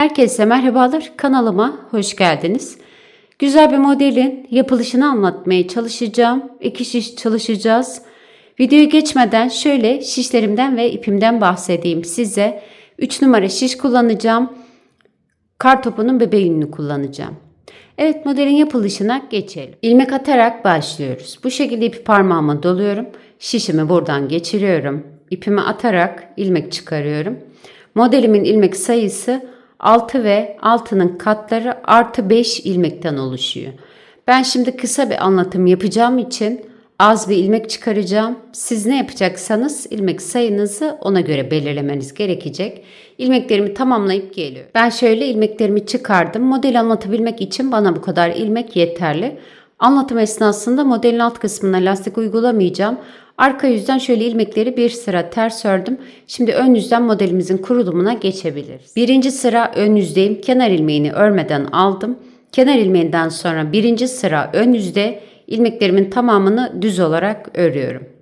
Herkese merhabalar. Kanalıma hoş geldiniz. Güzel bir modelin yapılışını anlatmaya çalışacağım. İki şiş çalışacağız. Videoyu geçmeden şöyle şişlerimden ve ipimden bahsedeyim size. 3 numara şiş kullanacağım. Kar topunun bebeğini kullanacağım. Evet modelin yapılışına geçelim. İlmek atarak başlıyoruz. Bu şekilde ipi parmağıma doluyorum. Şişimi buradan geçiriyorum. İpimi atarak ilmek çıkarıyorum. Modelimin ilmek sayısı 6 ve 6'nın katları artı 5 ilmekten oluşuyor. Ben şimdi kısa bir anlatım yapacağım için az bir ilmek çıkaracağım. Siz ne yapacaksanız ilmek sayınızı ona göre belirlemeniz gerekecek. İlmeklerimi tamamlayıp geliyorum. Ben şöyle ilmeklerimi çıkardım. Model anlatabilmek için bana bu kadar ilmek yeterli. Anlatım esnasında modelin alt kısmına lastik uygulamayacağım. Arka yüzden şöyle ilmekleri bir sıra ters ördüm. Şimdi ön yüzden modelimizin kurulumuna geçebiliriz. Birinci sıra ön yüzdeyim. Kenar ilmeğini örmeden aldım. Kenar ilmeğinden sonra birinci sıra ön yüzde ilmeklerimin tamamını düz olarak örüyorum.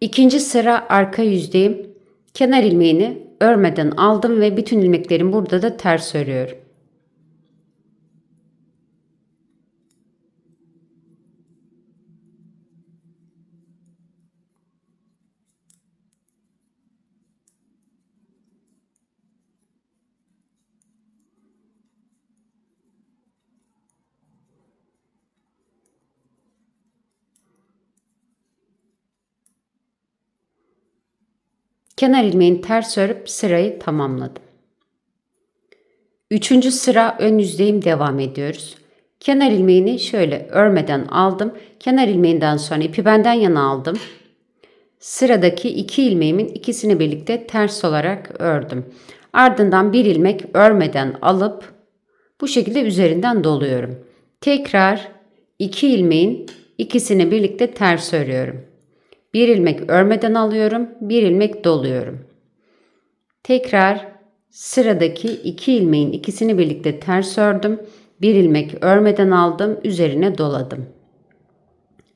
İkinci sıra arka yüzdeyim. Kenar ilmeğini örmeden aldım ve bütün ilmeklerimi burada da ters örüyorum. Kenar ilmeğini ters örüp sırayı tamamladım. Üçüncü sıra ön yüzdeyim devam ediyoruz. Kenar ilmeğini şöyle örmeden aldım. Kenar ilmeğinden sonra ipi benden yana aldım. Sıradaki iki ilmeğimin ikisini birlikte ters olarak ördüm. Ardından bir ilmek örmeden alıp bu şekilde üzerinden doluyorum. Tekrar iki ilmeğin ikisini birlikte ters örüyorum. Bir ilmek örmeden alıyorum, bir ilmek doluyorum. Tekrar sıradaki iki ilmeğin ikisini birlikte ters ördüm. Bir ilmek örmeden aldım, üzerine doladım.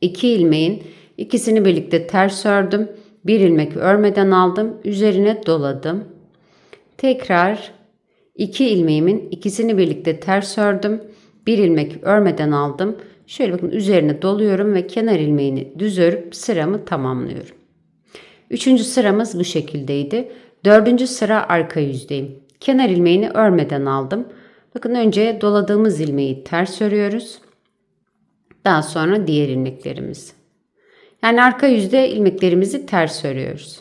İki ilmeğin ikisini birlikte ters ördüm. Bir ilmek örmeden aldım, üzerine doladım. Tekrar iki ilmeğimin ikisini birlikte ters ördüm. Bir ilmek örmeden aldım. Şöyle bakın üzerine doluyorum ve kenar ilmeğini düz örüp sıramı tamamlıyorum. Üçüncü sıramız bu şekildeydi. Dördüncü sıra arka yüzdeyim. Kenar ilmeğini örmeden aldım. Bakın önce doladığımız ilmeği ters örüyoruz. Daha sonra diğer ilmeklerimiz. Yani arka yüzde ilmeklerimizi ters örüyoruz.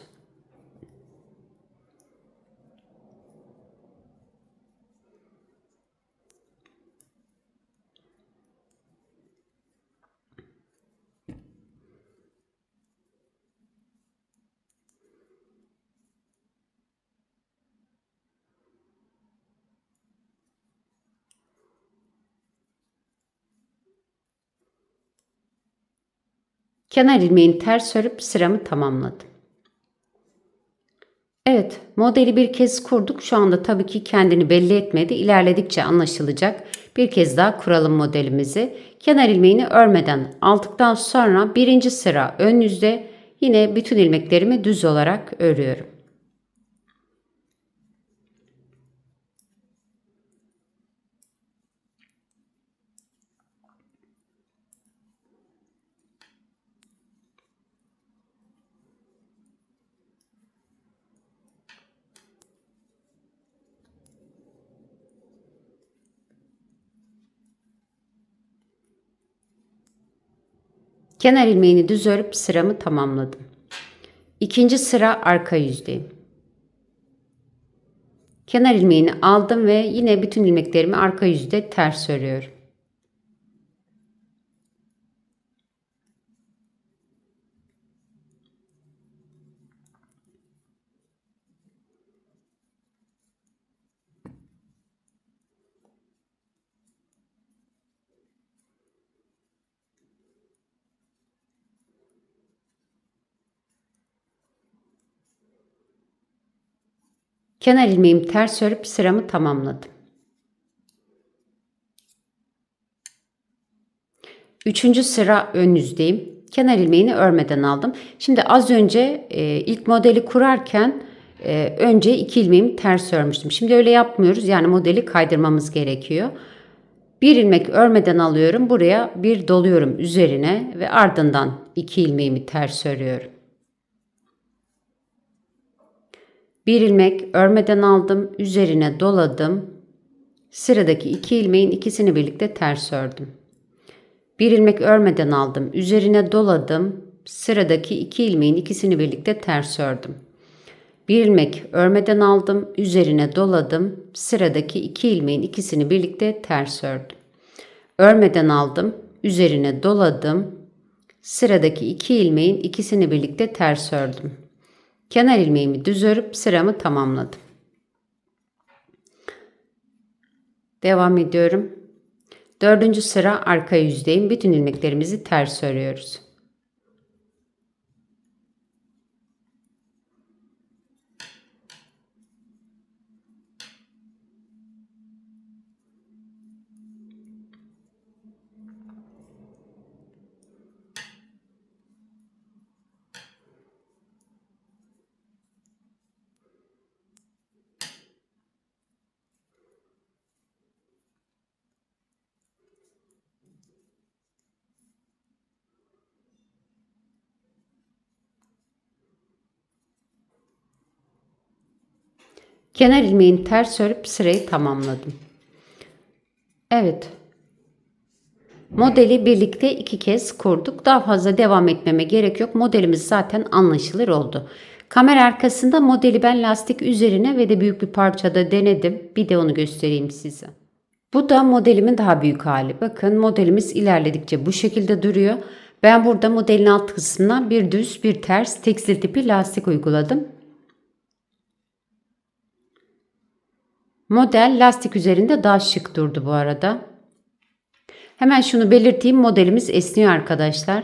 Kenar ilmeğini ters örüp sıramı tamamladım. Evet, modeli bir kez kurduk. Şu anda tabii ki kendini belli etmedi. İlerledikçe anlaşılacak. Bir kez daha kuralım modelimizi. Kenar ilmeğini örmeden aldıktan sonra birinci sıra ön yüzde yine bütün ilmeklerimi düz olarak örüyorum. Kenar ilmeğini düz örüp sıramı tamamladım. İkinci sıra arka yüzdeyim. Kenar ilmeğini aldım ve yine bütün ilmeklerimi arka yüzde ters örüyorum. Kenar ilmeğimi ters örüp sıramı tamamladım. Üçüncü sıra ön yüzdeyim. Kenar ilmeğini örmeden aldım. Şimdi az önce e, ilk modeli kurarken e, önce iki ilmeğimi ters örmüştüm. Şimdi öyle yapmıyoruz. Yani modeli kaydırmamız gerekiyor. Bir ilmek örmeden alıyorum. Buraya bir doluyorum üzerine ve ardından iki ilmeğimi ters örüyorum. Bir ilmek örmeden aldım. Üzerine doladım. Sıradaki iki ilmeğin ikisini birlikte ters ördüm. Bir ilmek örmeden aldım. Üzerine doladım. Sıradaki iki ilmeğin ikisini birlikte ters ördüm. Bir ilmek örmeden aldım. Üzerine doladım. Sıradaki iki ilmeğin ikisini birlikte ters ördüm. Örmeden aldım. Üzerine doladım. Sıradaki iki ilmeğin ikisini birlikte ters ördüm. Kenar ilmeğimi düz örüp sıramı tamamladım. Devam ediyorum. Dördüncü sıra arka yüzdeyim. Bütün ilmeklerimizi ters örüyoruz. Kenar ilmeğini ters örüp sırayı tamamladım. Evet. Modeli birlikte iki kez kurduk. Daha fazla devam etmeme gerek yok. Modelimiz zaten anlaşılır oldu. Kamera arkasında modeli ben lastik üzerine ve de büyük bir parçada denedim. Bir de onu göstereyim size. Bu da modelimin daha büyük hali. Bakın modelimiz ilerledikçe bu şekilde duruyor. Ben burada modelin alt kısmına bir düz bir ters tekstil tipi lastik uyguladım. Model lastik üzerinde daha şık durdu bu arada. Hemen şunu belirteyim modelimiz esniyor arkadaşlar.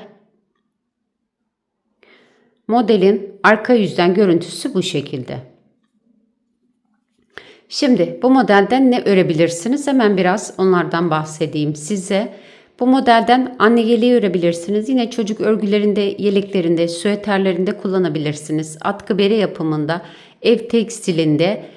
Modelin arka yüzden görüntüsü bu şekilde. Şimdi bu modelden ne örebilirsiniz? Hemen biraz onlardan bahsedeyim size. Bu modelden anne yeleği örebilirsiniz. Yine çocuk örgülerinde, yeleklerinde, süeterlerinde kullanabilirsiniz. Atkı bere yapımında, ev tekstilinde,